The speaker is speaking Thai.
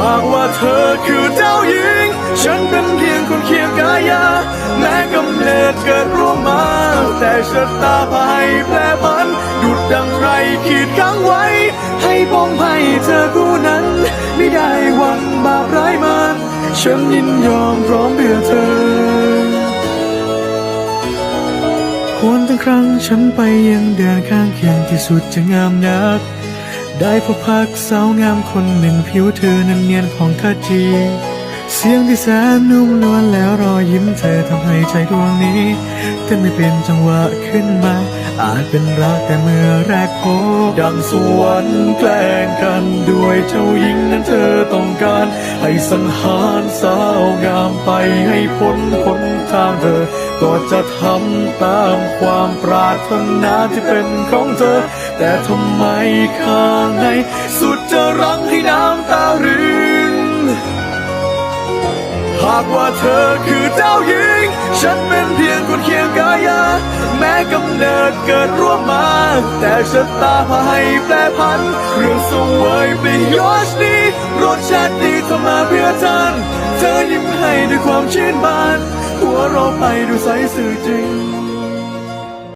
หากว่าเธอคือเจ้าหญิง ฉันเป็นเพียงคนเคียงกายา แม้กำเนิดเกิดร่วมมา แต่ชะตาพายแปรผัน ดุดดังใครขีดขังไว้ ให้ป้องให้เธอผู้นั้น ไม่ได้หวังบาปร้ายมัน ฉันยินยอมพร้อมเพื่อเธอหวนตั้งครั้งฉันไปยังแดนข้างเคียงที่สุดจะงามนัก ได้พบพักสาวงามคนหนึ่งผิวเธอนั้นเนียนผ่องขจี เสียงที่แสนนุ่มนวลแล้วรอยยิ้มเธอทำให้ใจดวงนี้เต้นไม่เป็นจังหวะขึ้นมา อาจเป็นรักแต่เมื่อแรกพบดังสวรรค์แกล้งกันด้วยเจ้าหญิงนั้นเธอต้อง การ ให้สังหารสาวงามไปให้พ้นพ้นทางเธอ ก็จะทำตามความปรารถนาที่เป็นของเธอ แต่ทำไมข้างในสุดจะรังให้น้ำตารินหากว่าเธอคือเจ้าหญิง ฉันเป็นเพียงคนเคียงกายา แม้กำเนิดเกิดร่วมมา แต่ชะตาพาให้แปรพัน เรื่องสงเวยไปยอชนี มาเพื่อท่าน เธอยิ้มให้ด้วยความชื่นบาน หัวเราไปด้วยใสสื่อจริง